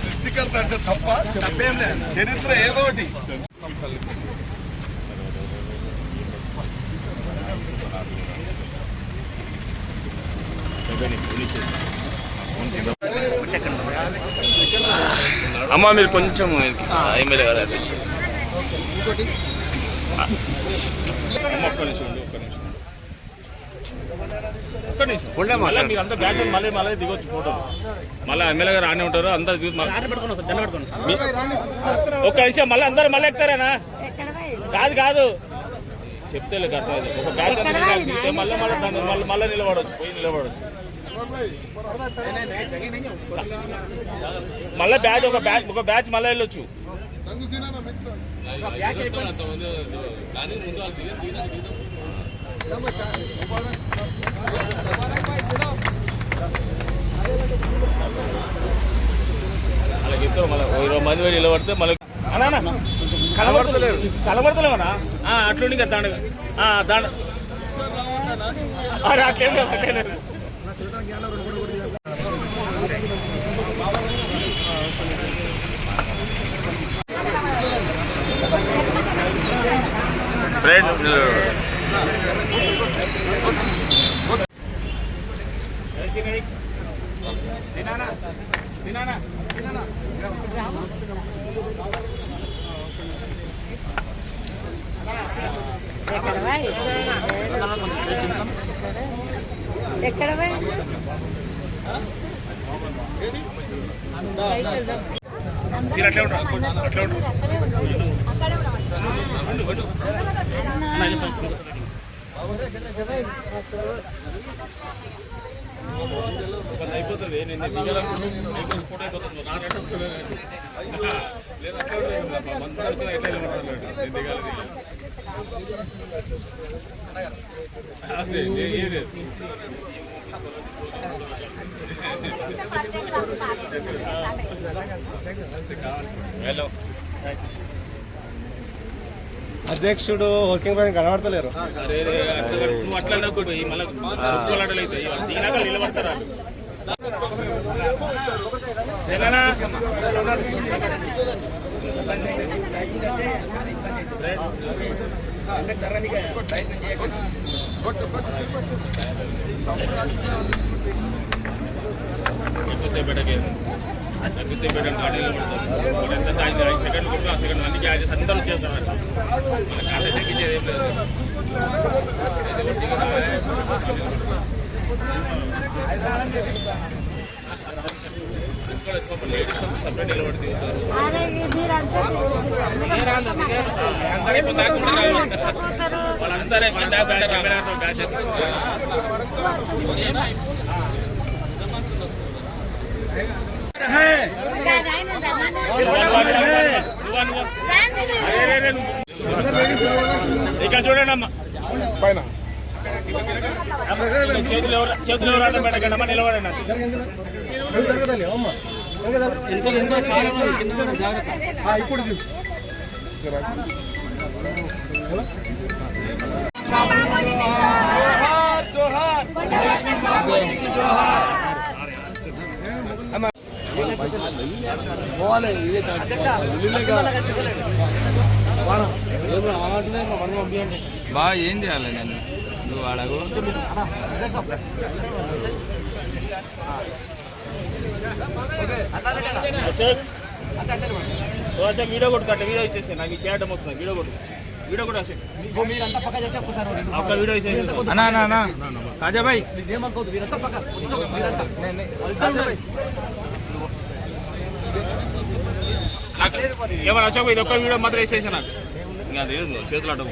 సృష్టికర్త అంటే తప్ప చరిత్ర ఏదో ఒకటి. అమ్మ మీరు కొంచెం ఎమ్మెల్యే గారు అడ్రస్ బ్యాక్ మళ్ళీ మళ్ళీ దిగొచ్చు ఫోటో. మళ్ళీ ఎమ్మెల్యే గారు ఆనే ఉంటారు ఒక్క విషయం మళ్ళీ అందరూ మళ్ళీ ఎక్కుతారేనా? కాదు కాదు. చెప్తే. ఒక బ్యాచ్ మళ్ళీ మళ్ళీ దాన్ని మళ్ళీ మళ్ళీ నిలబడవచ్చు పోయి నిలబడవచ్చు మళ్ళీ బ్యాచ్ ఒక బ్యాచ్ ఒక బ్యాచ్ మళ్ళీ వెళ్ళొచ్చు. అలా చెప్తారు మళ్ళీ ఓ ఇరవై మంది వెళ్ళి నిలబడితే మళ్ళీ అన్నా కనబడతలేరు కనబడతలేమన్నా అట్లుండి ఇంకా దాని దాని అరే అట్లేం లేదు అట్లేం లేదు ఫ్రెండ్ ఎక్కడ పోయి సీన్ అట్లే ఉంటారు అట్లే ఉంటారు కొంత అయిపోతుంది నేను దిగాలనుకుంటున్నాను అయిపోతుంది ఫోటో అయిపోతుంది నాకంటే వస్తుంది లేదు అట్లా వచ్చిన ఎట్లా నేను దిగాలి అదే హలో అధ్యక్షుడు వర్కింగ్ ప్రెసిడెంట్ కనబడతలేరు అరే ఎక్కువసేపు పెట్టండి గాడి నిలబడతారు ఎంత ఐదు ఐదు సెకండ్లు కొట్టు ఆ సెకండ్ అన్ని అందరూ మన ఏం లేదు సపరేట్ నిలబడి వాళ్ళందరూ ఇక్కడ చూడండి అమ్మా పైన చేతులు ఎవరు చేతులు ఎవరు ఆట పెట్టకండి అమ్మా నిలబడండి జరగదలే అమ్మ బాగా ఏం చేయాలి నేను నువ్వు అడగు. అశోక్ వీడియో కొట్టుకంటే వీడియో ఇచ్చేసి నాకు ఈ చేయడం వస్తుంది వీడియో కొట్టు. వీడియో కూడా అశోక్ ఒక్క వీడియో ఇచ్చేసి అన్నా అన్నా కాజా భాయ్ నాకు ఏమన్నా అశోక్ ఇది ఒక్క వీడియో మాత్రం వేసేసి నాకు. ఇంకా అది చేతులు అడ్డం.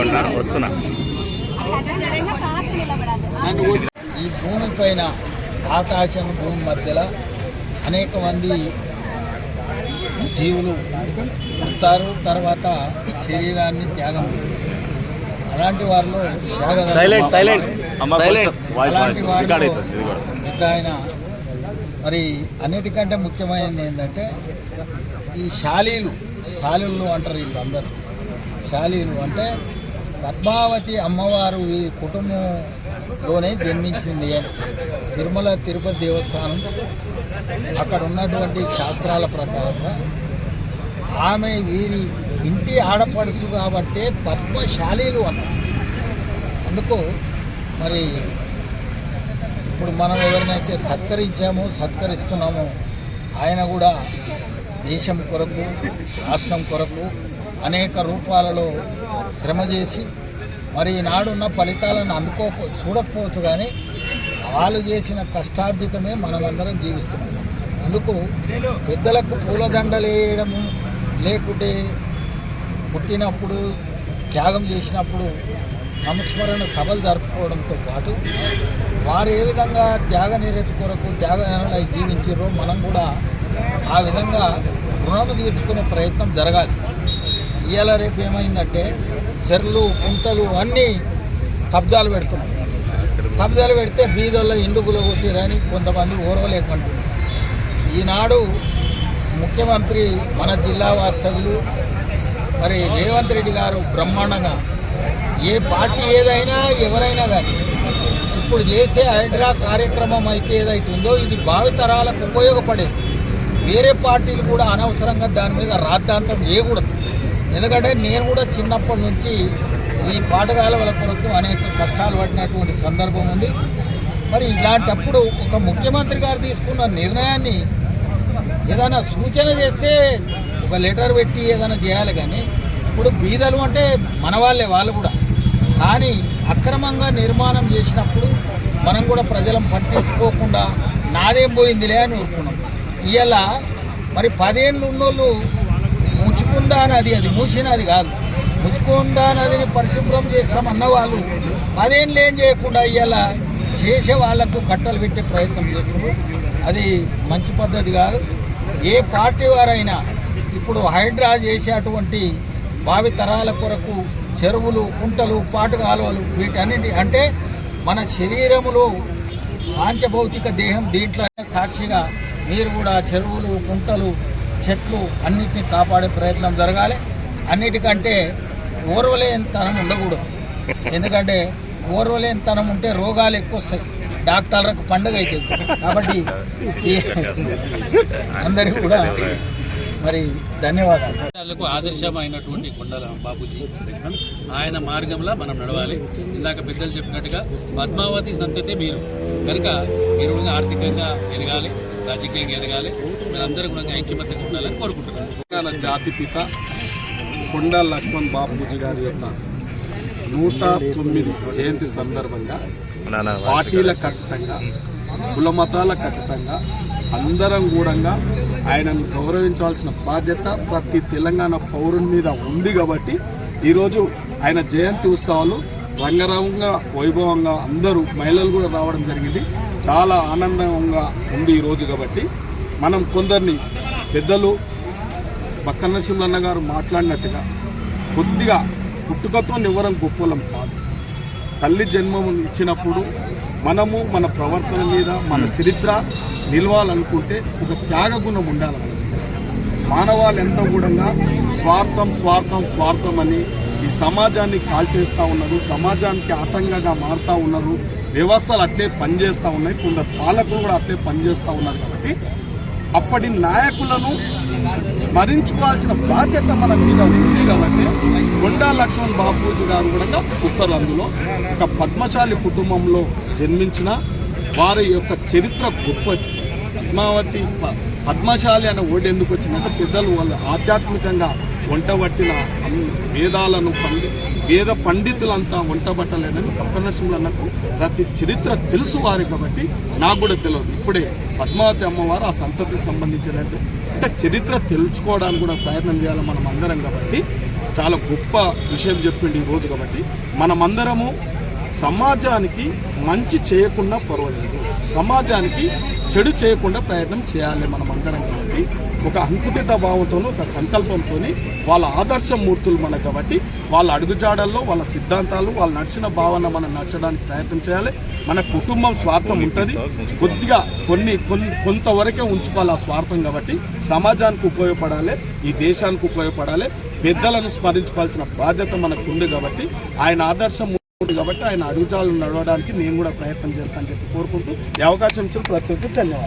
ఉన్నారు వస్తున్నా ఈ భూమి పైన ఆకాశం భూమి మధ్యలో అనేక మంది జీవులు పుడతారు తర్వాత శరీరాన్ని త్యాగం చేస్తారు. అలాంటి వారిలో సైలెంట్ సైలెంట్ అలాంటి వారిలో పెద్ద ఆయన మరి అన్నిటికంటే ముఖ్యమైనది ఏంటంటే ఈ శాలీలు శాలీలు అంటారు వీళ్ళందరూ. శాలీలు అంటే పద్మావతి అమ్మవారు ఈ లోనే జన్మించింది. అని తిరుమల తిరుపతి దేవస్థానం అక్కడ ఉన్నటువంటి శాస్త్రాల ప్రకారంగా ఆమె వీరి ఇంటి ఆడపడుచు కాబట్టే పద్మశాలీలు అన్నారు అందుకు మరి ఇప్పుడు మనం ఎవరినైతే సత్కరించామో సత్కరిస్తున్నామో ఆయన కూడా దేశం కొరకు రాష్ట్రం కొరకు అనేక రూపాలలో శ్రమ చేసి మరి ఈనాడున్న ఫలితాలను అందుకో చూడకపోవచ్చు కానీ వాళ్ళు చేసిన కష్టార్జితమే మనమందరం జీవిస్తున్నాం. అందుకు పెద్దలకు పూలదండలు వేయడము లేకుంటే పుట్టినప్పుడు త్యాగం చేసినప్పుడు సంస్మరణ సభలు జరుపుకోవడంతో పాటు వారు ఏ విధంగా త్యాగ నిరతి కొరకు త్యాగ జీవించారో మనం కూడా ఆ విధంగా రుణము తీర్చుకునే ప్రయత్నం జరగాలి. ఇవాళ రేపు ఏమైందంటే చెర్లు కుంటలు అన్నీ కబ్జాలు పెడుతున్నాం కబ్జాలు పెడితే బీదల్లో ఇండుగులో కొట్టిరని కొంతమంది ఓర్వలేకుంటున్నారు ఈనాడు ముఖ్యమంత్రి మన జిల్లా వాస్తవులు మరి రేవంత్ రెడ్డి గారు బ్రహ్మాండంగా ఏ పార్టీ ఏదైనా ఎవరైనా కానీ ఇప్పుడు చేసే హైడ్రా కార్యక్రమం అయితే ఏదైతుందో ఇది భావితరాలకు ఉపయోగపడేది. వేరే పార్టీలు కూడా అనవసరంగా దాని మీద రాద్ధాంతం చేయకూడదు. ఎందుకంటే నేను కూడా చిన్నప్పటి నుంచి ఈ పాటగాలవల కొరకు అనేక కష్టాలు పడినటువంటి సందర్భం ఉంది. మరి ఇలాంటప్పుడు ఒక ముఖ్యమంత్రి గారు తీసుకున్న నిర్ణయాన్ని ఏదైనా సూచన చేస్తే ఒక లెటర్ పెట్టి ఏదైనా చేయాలి కానీ ఇప్పుడు బీదలు అంటే మన వాళ్ళే వాళ్ళు కూడా. కానీ అక్రమంగా నిర్మాణం చేసినప్పుడు మనం కూడా ప్రజలం పట్టించుకోకుండా నాదేం పోయిందిలే అని ఊరుకున్నాం. ఇవాళ మరి పదేళ్ళు ఉన్నోళ్ళు ముచ్చుకుందా నది అది మూసినది కాదు. ముచ్చుకుందా నదిని పరిశుభ్రం చేస్తామన్న వాళ్ళు పదేళ్ళు ఏం చేయకుండా అయ్యేలా చేసే వాళ్ళకు కట్టలు పెట్టే ప్రయత్నం చేస్తున్నారు. అది మంచి పద్ధతి కాదు. ఏ పార్టీ వారైనా ఇప్పుడు హైడ్రా చేసేటువంటి భావి తరాల కొరకు చెరువులు కుంటలు పాటు కాలువలు వీటన్నిటి అంటే మన శరీరములో పాంచభౌతిక దేహం దీంట్లో సాక్షిగా మీరు కూడా చెరువులు కుంటలు చెట్లు అన్నిటిని కాపాడే ప్రయత్నం జరగాలి. అన్నిటికంటే ఓర్వలేనితనం ఉండకూడదు. ఎందుకంటే ఓర్వలేనితనం ఉంటే రోగాలు ఎక్కువ వస్తాయి డాక్టర్లకు పండుగ అవుతుంది కాబట్టి అందరికీ కూడా మరి ధన్యవాదాలు. ఆదర్శమైనటువంటి కొండల బాబుజీ లక్ష్మణ్ ఆయన మార్గంలో మనం నడవాలి. ఇందాక పెద్దలు చెప్పినట్టుగా పద్మావతి సంతతి మీరు. కనుక మీరు ఆర్థికంగా ఎదగాలి. రాజకీయంగా ఎదగాలి. మీరందరూ కూడా ఐక్యమత్యంగా ఉండాలని కోరుకుంటున్నాను. తెలంగాణ జాతిపిత కొండ లక్ష్మణ్ బాపూజీ గారి యొక్క నూట తొమ్మిది జయంతి సందర్భంగా పార్టీలకు అతీతంగా కుల మతాలకు అతీతంగా అందరం కూడా ఆయనను గౌరవించాల్సిన బాధ్యత ప్రతి తెలంగాణ పౌరుని మీద ఉంది కాబట్టి ఈరోజు ఆయన జయంతి ఉత్సవాలు రంగరంగ వైభవంగా అందరూ మహిళలు కూడా రావడం జరిగింది. చాలా ఆనందంగా ఉంది ఈరోజు కాబట్టి మనం కొందరిని పెద్దలు బక్క నరసింహన్న గారు మాట్లాడినట్టుగా కొద్దిగా పుట్టుకతో ఎవరం గొప్పలం కాదు. తల్లి జన్మము ఇచ్చినప్పుడు మనము మన ప్రవర్తన మీద మన చరిత్ర నిలవాలనుకుంటే ఒక త్యాగ గుణం ఉండాలి మన దగ్గర మానవాళి ఎంత కూడా స్వార్థం స్వార్థం స్వార్థం అని ఈ సమాజాన్ని కాల్చేస్తూ ఉన్నారు సమాజానికి ఆటంకంగా మారుతూ ఉన్నారు వ్యవస్థలు అట్లే పనిచేస్తూ ఉన్నాయి కొందరు పాలకులు కూడా అట్లే పనిచేస్తూ ఉన్నారు కాబట్టి అప్పటి నాయకులను స్మరించుకోవాల్సిన బాధ్యత మన మీద ఉంది కాబట్టి కొండా లక్ష్మణ్ బాపూజీ గారు కూడా ఉత్తరు అందులో. ఒక పద్మశాలి కుటుంబంలో జన్మించిన వారి యొక్క చరిత్ర గొప్పది పద్మావతి పద్మశాలి అనే ఓడి ఎందుకు వచ్చిందంటే పెద్దలు వాళ్ళు ఆధ్యాత్మికంగా వంట పట్టిన వేదాలను పండి వేద పండితులంతా వంట పట్టలేదని పక్క నరసింహులన్నకు ప్రతి చరిత్ర తెలుసు వారు కాబట్టి నాకు కూడా తెలియదు. ఇప్పుడే పద్మావతి అమ్మవారు ఆ సంతతికి సంబంధించినట్టు అంటే చరిత్ర తెలుసుకోవడానికి కూడా ప్రయత్నం చేయాలి మనం అందరం కాబట్టి. చాలా గొప్ప విషయం చెప్పిండి ఈ రోజు కాబట్టి. మనమందరము సమాజానికి మంచి చేయకుండా పర్వాలేదు. సమాజానికి చెడు చేయకుండా ప్రయత్నం చేయాలి మనం అందరం కాబట్టి. ఒక అంకుటిత భావంతోనూ ఒక సంకల్పంతో వాళ్ళ ఆదర్శ మూర్తులు మనకు కాబట్టి వాళ్ళ అడుగుజాడల్లో వాళ్ళ సిద్ధాంతాలు వాళ్ళు నడిచిన భావన మనం నడచడానికి ప్రయత్నం చేయాలి. మన కుటుంబం స్వార్థం ఉంటుంది. కొద్దిగా కొన్ని కొన్ని కొంతవరకే ఉంచుకోవాలి ఆ స్వార్థం కాబట్టి సమాజానికి ఉపయోగపడాలి ఈ దేశానికి ఉపయోగపడాలి. పెద్దలను స్మరించుకోవాల్సిన బాధ్యత మనకు ఉంది కాబట్టి ఆయన ఆదర్శం ఉంది కాబట్టి ఆయన అడుగుజాలు నడవడానికి నేను కూడా ప్రయత్నం చేస్తానని చెప్పి కోరుకుంటూ ఈ అవకాశం ఇచ్చిన ప్రతి ఒక్కరికి ధన్యవాదాలు.